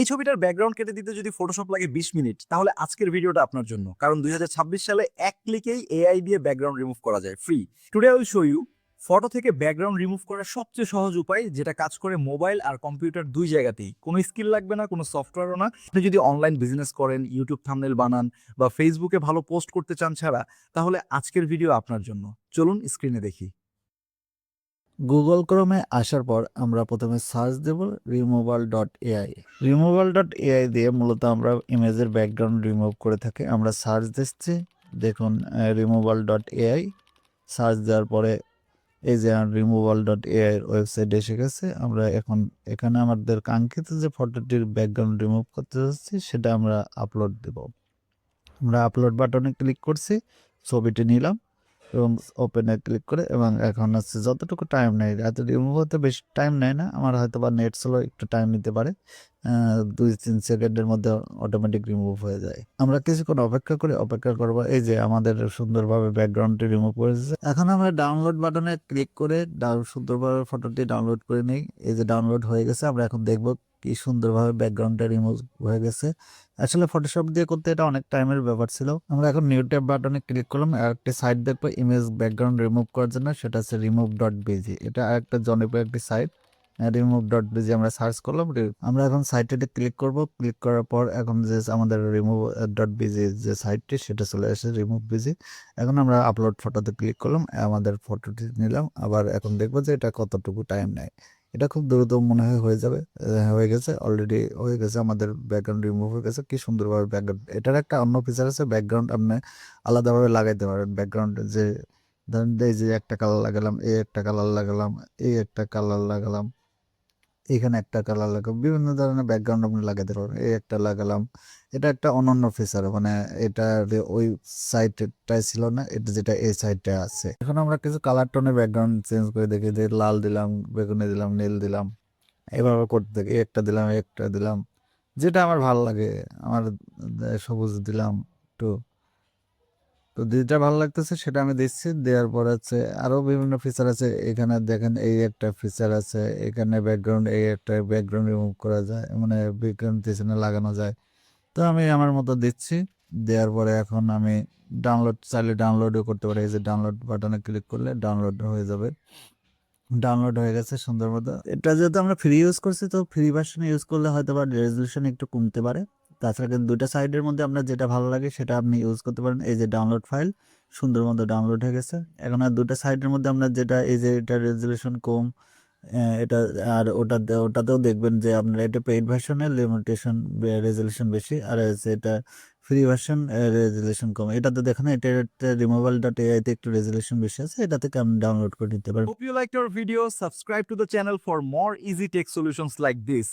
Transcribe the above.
এই ছবিটার ব্যাকগ্রাউন্ড কেটে দিতে যদি ফটোশপ লাগে বিশ মিনিট, তাহলে আজকের ভিডিওটা আপনার জন্য। কারণ দু হাজার ছাব্বিশ সালে এক ক্লিকেই এআই দিয়ে ব্যাকগ্রাউন্ড রিমুভ করা যায় free today will show you photo থেকে ব্যাকগ্রাউন্ড রিমুভ করার সবচেয়ে সহজ উপায়, যেটা কাজ করে মোবাইল আর কম্পিউটার দুই জায়গাতেই। কোনো স্কিল লাগবে না, কোনো সফটওয়্যারও না। আপনি যদি অনলাইন বিজনেস করেন ইউটিউব থামনেল বানান বা ফেসবুকে ভালো পোস্ট করতে চান ছাড়া, তাহলে আজকের ভিডিও আপনার জন্য। চলুন স্ক্রিনে দেখি। গুগল ক্রোমে আসার পর আমরা প্রথমে সার্চ দেব removal dot AI removal dot AI দিয়ে মূলত আমরা ইমেজের ব্যাকগ্রাউন্ড রিমুভ করে থাকি। আমরা সার্চ দিচ্ছি, দেখুন রিমুভাল ডট এআই সার্চ দেওয়ার পরে এই যে রিমুভাল ডট এআই ওয়েবসাইট এসে গেছে। আমরা এখন এখানে আমাদের কাঙ্ক্ষিত যে ফটোটির ব্যাকগ্রাউন্ড রিমুভ করতে যাচ্ছি, সেটা আমরা আপলোড দেব। আমরা আপলোড বাটনে ক্লিক করছি, ছবিটি নিলাম। এবং ওপেনে ক্লিক করে এবং এখন হচ্ছে যতটুকু টাইম নেয় এত রিমুভ হতে বেশি টাইম নেয় না, আমার হয়তো বা নেট স্লো একটু টাইম নিতে পারে। দুই তিন সেকেন্ডের মধ্যে অটোমেটিক রিমুভ হয়ে যায়। আমরা কিছুক্ষণ অপেক্ষা করে, অপেক্ষা করব এই যে আমাদের সুন্দরভাবে ব্যাকগ্রাউন্ডটি রিমুভ করেছে এখন আমরা ডাউনলোড বাটনে ক্লিক করে সুন্দরভাবে ফটোটি ডাউনলোড করে নিই। এই যে ডাউনলোড হয়ে গেছে, আমরা এখন দেখব কি সুন্দরভাবে ব্যাকগ্রাউন্ডটা রিমুভ হয়ে গেছে। আসলে ফটোশপ দিয়ে করতে এটা অনেক টাইমের ব্যাপার ছিল। আমরা এখন নিউ ট্যাব বাটনে ক্লিক করলাম, আর একটা সাইট দেখব ইমেজ ব্যাকগ্রাউন্ড রিমুভ করার জন্য, সেটা হচ্ছে রিমুভ ডট বিজি এটা একটা জনপ্রিয় একটি সাইট রিমুভ ডট বিজি আমরা সার্চ করলাম আমরা এখন সাইটে ক্লিক করব। ক্লিক করার পর এখন যে আমাদের রিমুভ ডট বিজি যে সাইটটি সেটা চলে আসে রিমুভ বিজি এখন আমরা আপলোড ফটোতে ক্লিক করলাম, আমাদের ফটোটি নিলাম, আবার এখন দেখব যে এটা কতটুকু টাইম নেয়। এটা খুব দ্রুত মনে হয় হয়ে যাবে হয়ে গেছে। অলরেডি হয়ে গেছে, আমাদের ব্যাকগ্রাউন্ড রিমুভ হয়ে গেছে। কি সুন্দরভাবে ব্যাকগ্রাউন্ড এটার একটা অন্য ফিচার আছে ব্যাকগ্রাউন্ড আপনি আলাদাভাবে লাগাইতে পারেন। ব্যাকগ্রাউন্ড যে, ধরেন এই যে একটা কালার লাগালাম, এই একটা কালার লাগালাম, এই একটা কালার লাগালাম। এখানে একটা কালার লাগালাম বিভিন্ন ধরনের ব্যাকগ্রাউন্ড আপনি লাগাতে পারেন এই একটা লাগালাম। এটা একটা অনন্য ফিচার মানে এটা ওই সাইটটাই ছিল না, এটা যেটা এই সাইডটা আছে। এখন আমরা কিছু কালার টোনের ব্যাকগ্রাউন্ড চেঞ্জ করে দেখি, যে লাল দিলাম, বেগুনি দিলাম, নীল দিলাম, এভাবে করতে এই একটা দিলাম একটা দিলাম, যেটা আমার ভালো লাগে। আমার সবুজ দিলাম, একটু তো যেটা ভালো লাগতেছে সেটা আমি দিচ্ছি দেওয়ার পর আছে আরও বিভিন্ন ফিচার আছে। এখানে দেখেন এই একটা ফিচার আছে। এখানে ব্যাকগ্রাউন্ড এই একটা ব্যাকগ্রাউন্ড রিমুভ করা যায় মানে ব্যাকগ্রাউন্ড পিছনে লাগানো যায়। তো আমি আমার মতো দিচ্ছি। দেওয়ার পরে এখন আমি ডাউনলোড চাইলে ডাউনলোডও করতে পারি। এই যে ডাউনলোড বাটনে ক্লিক করলে ডাউনলোড হয়ে যাবে। ডাউনলোড হয়ে গেছে সুন্দর মতো। এটা যেহেতু আমরা ফ্রি ইউজ করছি, তো ফ্রি ভার্সন ইউজ করলে হয়তো বা রেজলিউশন একটু কমতে পারে। তাছাড়া কিন্তু দুইটা সাইডের মধ্যে আপনার যেটা ভালো লাগে সেটা আপনি ইউজ করতে পারেন এই যে ডাউনলোড ফাইল সুন্দর মতো ডাউনলোড হয়ে গেছে এখন আর দুটো সাইডের মধ্যে আপনার যেটা, এই যে এটা রেজলিউশন কম এটা আর ওটা ওটাতেও দেখবেন যে আপনার এটা পেইড ভার্সনে লিমিটেশন রেজলিউশন বেশি, আর এটা ফ্রি ভার্সন রেজলিউশন কম এটাতে দেখেন এটা রিমুভাল ডট এআইতে একটু রেজলিউশন বেশি আছে, এটা থেকে আপনি ডাউনলোড করে নিতে পারেন Hope you liked our video. Subscribe to the channel for more easy tech solutions like this.